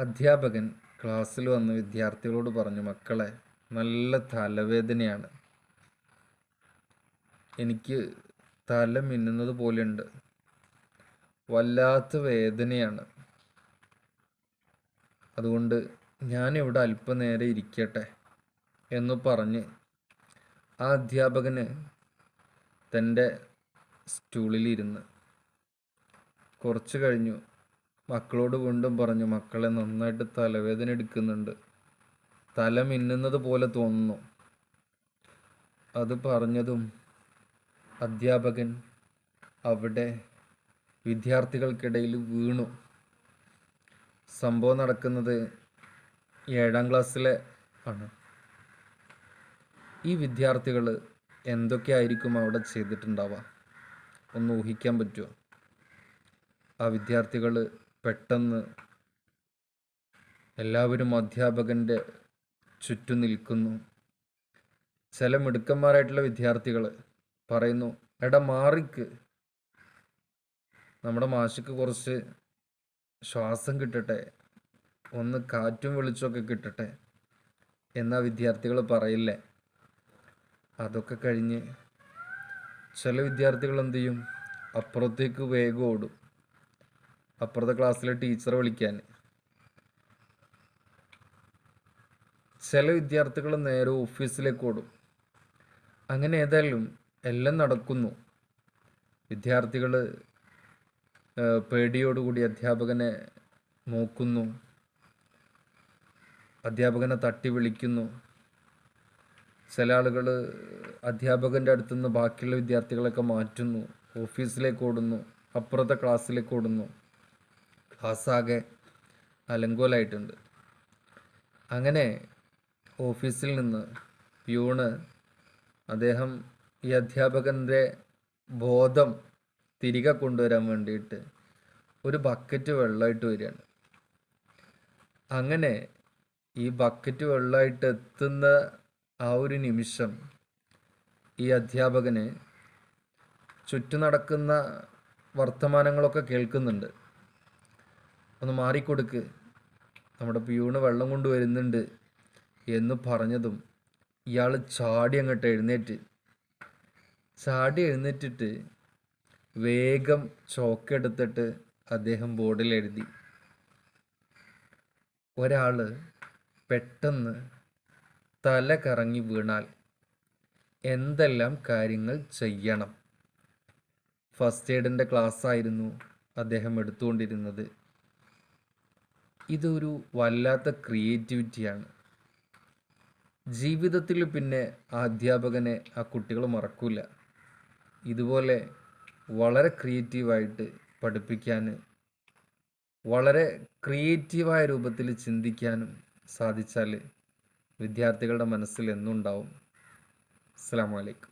അധ്യാപകൻ ക്ലാസ്സിൽ വന്ന് വിദ്യാർത്ഥികളോട് പറഞ്ഞു മക്കളെ നല്ല തലവേദനയാണ്. എനിക്ക് തല മിന്നുന്നത് പോലെയുണ്ട്. വല്ലാത്ത വേദനയാണ്. അതുകൊണ്ട് ഞാൻ ഞാനിവിടെ അല്പനേരം ഇരിക്കട്ടെ എന്ന് പറഞ്ഞ് ആ അധ്യാപകന് തന്റെ സ്റ്റൂളിലിരുന്ന് കുറച്ച് കഴിഞ്ഞു. മക്കളോട് വീണ്ടും പറഞ്ഞു മക്കളെ നന്നായിട്ട് തലവേദന എടുക്കുന്നുണ്ട്. തല മിന്നുന്നത് പോലെ തോന്നുന്നു. അത് പറഞ്ഞതും അധ്യാപകൻ അവിടെ വിദ്യാർത്ഥികൾക്കിടയിൽ വീണു. സംഭവം നടക്കുന്നത് ഏഴാം ക്ലാസ്സിലെ ആണ്. ഈ വിദ്യാർത്ഥികൾ എന്തൊക്കെയായിരിക്കും അവിടെ ചെയ്തിട്ടുണ്ടാവുക? ഒന്ന് ഊഹിക്കാൻ പറ്റുമോ ആ വിദ്യാർത്ഥികൾ പെട്ടെന്ന് എല്ലാവരും അധ്യാപകന്റെ ചുറ്റും നിൽക്കുന്നു. ചില മിടുക്കന്മാരായിട്ടുള്ള വിദ്യാർത്ഥികൾ പറയുന്നു എടാ മാറിക്ക്. നമ്മുടെ മാഷിക്ക് കുറച്ച് ശ്വാസം കിട്ടട്ടെ. ഒന്ന് കാറ്റും വെളിച്ചമൊക്കെ കിട്ടട്ടെ എന്നാ വിദ്യാർത്ഥികൾ പറയില്ലേ? അതൊക്കെ കഴിഞ്ഞ് ചില വിദ്യാർത്ഥികൾ എന്ത് ചെയ്യും? അപ്പുറത്തേക്ക് വേഗം ഓടും. അപ്പുറത്തെ ക്ലാസ്സിലെ ടീച്ചർ വിളിക്കാൻ. ചില വിദ്യാർത്ഥികൾ നേരെ ഓഫീസിലേക്ക് ഓടും. അങ്ങനെ ഏതായാലും എല്ലാം നടക്കുന്നു. വിദ്യാർത്ഥികൾ പേടിയോടുകൂടി അധ്യാപകനെ നോക്കുന്നു. അധ്യാപകനെ തട്ടി വിളിക്കുന്നു. ചില ആളുകൾ അധ്യാപകന്റെ അടുത്തുനിന്ന് ബാക്കിയുള്ള വിദ്യാർത്ഥികളൊക്കെ മാറ്റുന്നു. ഓഫീസിലേക്ക് ഓടുന്നു. അപ്പുറത്തെ ക്ലാസ്സിലേക്ക് ഓടുന്നു. ക്ലാസ്സാകെ അലങ്കോലായിട്ടുണ്ട്. അങ്ങനെ ഓഫീസിൽ നിന്ന് പ്യൂണ് അദ്ദേഹം ഈ അധ്യാപകന്റെ ബോധം തിരികെ കൊണ്ടുവരാൻ വേണ്ടിയിട്ട് ഒരു ബക്കറ്റ് വെള്ളമായിട്ട് വരികയാണ്. അങ്ങനെ ഈ ബക്കറ്റ് വെള്ളമായിട്ട് എത്തുന്ന ആ ഒരു നിമിഷം ഈ അധ്യാപകന് ചുറ്റു നടക്കുന്ന വർത്തമാനങ്ങളൊക്കെ കേൾക്കുന്നുണ്ട്. ഒന്ന് മാറിക്കൊടുക്ക്. നമ്മുടെ പ്യൂണ് വെള്ളം കൊണ്ടുവരുന്നുണ്ട് എന്ന് പറഞ്ഞതും ഇയാൾ ചാടി അങ്ങോട്ട് എഴുന്നേറ്റ്. ചാടി എഴുന്നേറ്റിട്ട് വേഗം ചോക്കെടുത്തിട്ട് അദ്ദേഹം ബോർഡിൽ എഴുതി. ഒരാൾ പെട്ടെന്ന് തല കറങ്ങി വീണാൽ എന്തെല്ലാം കാര്യങ്ങൾ ചെയ്യണം? ഫസ്റ്റ് എയ്ഡിന്റെ ക്ലാസ് ആയിരുന്നു അദ്ദേഹം എടുത്തുകൊണ്ടിരുന്നത്. ഇതൊരു വല്ലാത്ത ക്രിയേറ്റിവിറ്റിയാണ് ജീവിതത്തിൽ പിന്നെ ആ അധ്യാപകനെ ആ കുട്ടികൾ മറക്കില്ല ഇതുപോലെ വളരെ ക്രിയേറ്റീവായിട്ട് പഠിപ്പിക്കാൻ വളരെ ക്രിയേറ്റീവായ രൂപത്തിൽ ചിന്തിക്കാനും സാധിച്ചാൽ വിദ്യാർത്ഥികളുടെ മനസ്സിൽ എന്നുണ്ടാവും. അസ്സാം വലൈക്കും